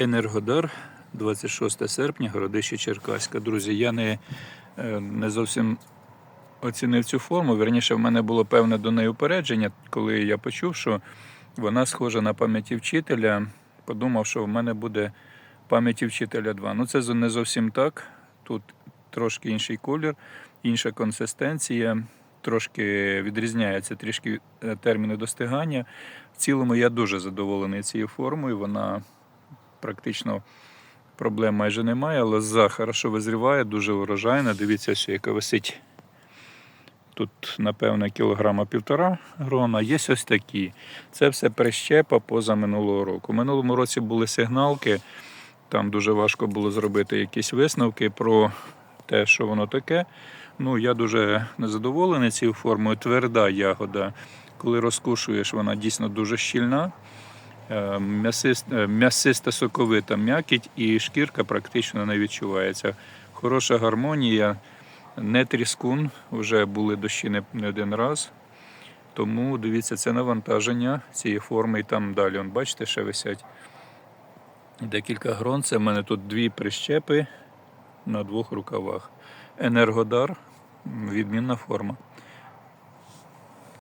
Енергодар, 26 серпня, городище Черкаська. Друзі, я не, е, не зовсім оцінив цю форму. Верніше, в мене було певне до неї упередження, коли я почув, що вона схожа на пам'яті вчителя. Подумав, що в мене буде пам'яті вчителя 2. Ну, це не зовсім так. Тут трошки інший колір, інша консистенція, трошки відрізняється трішки е, терміни достигання. В цілому я дуже задоволений цією формою. Вона практично проблем майже немає. Лоза хорошо визріває, дуже урожайна. Дивіться, що яка висить. Тут, напевно, кілограма півтора грона. Є ось такі. Це все прищепа поза минулого року. У минулому році були сигналки. Там дуже важко було зробити якісь висновки про те, що воно таке. Ну, я дуже незадоволений цією формою. Тверда ягода. Коли розкушуєш, вона дійсно дуже щільна. Е, е, М'ясиста соковита м'якіть і шкірка практично не відчувається. Хороша гармонія, не тріскун, вже були дощі не, один раз. Тому дивіться, це навантаження цієї форми і там далі. Он, бачите, ще висять декілька грон. Це в мене тут дві прищепи на двох рукавах. Енергодар, відмінна форма.